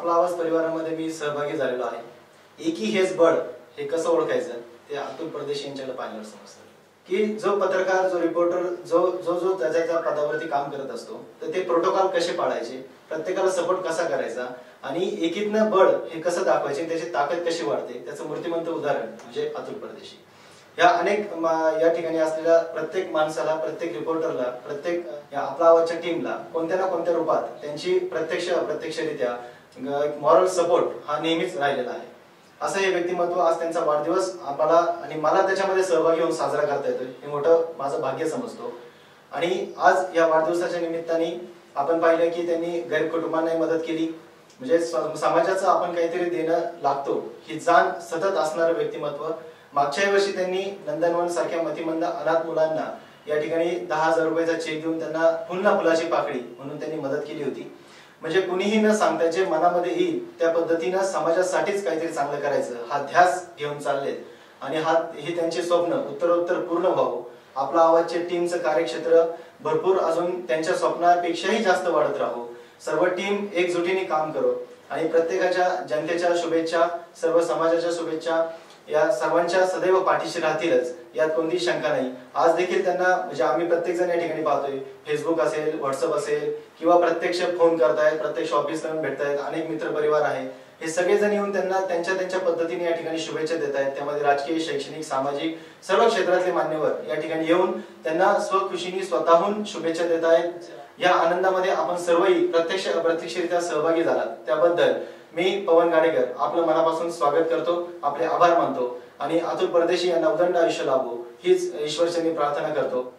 आपला आवाज परिवारामध्ये मी सहभागी झालेलो आहे. एकी हेच बळ हे कसं ओळखायचं? ते अतुल प्रदेश यांच्याकडे पाहिल्यावर समजतं. की जो पत्रकार जो रिपोर्टर जो जो जो त्याच्या त्या पदावरती काम करत असतो तर ते प्रोटोकॉल कसे पाळायचे? प्रत्येकाला सपोर्ट कसा करायचा? आणि एकीतनं बळ हे कसं दाखवायचे? त्याची ताकद कशी वाढते? त्याचं मूर्तिमंत उदाहरण म्हणजे अतुल परदेशी. या अनेक या ठिकाणी असलेल्या प्रत्येक माणसाला प्रत्येक रिपोर्टरला प्रत्येक या आपला आवाजच्या टीमला कोणत्या ना कोणत्या रूपात त्यांची प्रत्यक्ष अप्रत्यक्षरित्या मॉरल सपोर्ट हा नेहमीच राहिलेला आहे. असं हे व्यक्तिमत्व आज त्यांचा वाढदिवस आम्हाला आणि मला त्याच्यामध्ये सहभागी होऊन साजरा करता येतोय हे मोठं माझं भाग्य समजतो. आणि आज या वाढदिवसाच्या निमित्ताने आपण पाहिलं की त्यांनी गरीब कुटुंबांनाही मदत केली. म्हणजे समाजाचं आपण काहीतरी देणं लागतो ही जाण सतत असणारं व्यक्तिमत्व. मागच्या वर्षी त्यांनी नंदनवन सारख्या मतिमंद अनाथ मुलांना या ठिकाणी दहा हजार रुपयाचा चेक देऊन त्यांना पुन्हा फुलाची पाकळी म्हणून त्यांनी मदत केली होती. म्हणजे कुणीही न सांगता जे मनामध्ये येईल त्या पद्धतीनं समाजासाठीच काहीतरी चांगलं करायचं. हा ध्यास घेऊन चाललेत. आणि हा हे त्यांचे स्वप्न उत्तरोत्तर पूर्ण व्हावं. आपला आवाजचे टीमचं कार्यक्षेत्र भरपूर अजून त्यांच्या स्वप्नापेक्षाही जास्त वाढत राहो. सर्व टीम एकजुटीने काम करो. आणि प्रत्येकाच्या जनतेच्या शुभेच्छा सर्व समाजाच्या शुभेच्छा या सर्वांच्या सदैव पाठीशी राहतीलच यात कोणतीही शंका नाही. आज देखील त्यांना म्हणजे आम्ही प्रत्येक जण या ठिकाणी पाहतोय. फेसबुक असेल व्हॉट्सअप असेल किंवा प्रत्यक्ष फोन करतायत प्रत्यक्ष ऑफिसला येऊन भेटतायत अनेक मित्र परिवार आहे. हे सगळेजण येऊन त्यांना त्यांच्या त्यांच्या पद्धतीने या ठिकाणी शुभेच्छा देत आहेत. त्यामध्ये राजकीय शैक्षणिक सामाजिक सर्व क्षेत्रातले मान्यवर या ठिकाणी येऊन त्यांना स्वखुशीने स्वतःहून शुभेच्छा देत आहेत. या आनंदामध्ये आपण सर्वही प्रत्यक्ष अप्रत्यक्षरित्या सहभागी झालात. त्याबद्दल मी पवन गाडेकर आपलं मनापासून स्वागत करतो आपले आभार मानतो आणि अतुल परदेशी यांना उदंड आयुष्य लाभो हीच ईश्वरचरणी प्रार्थना करतो.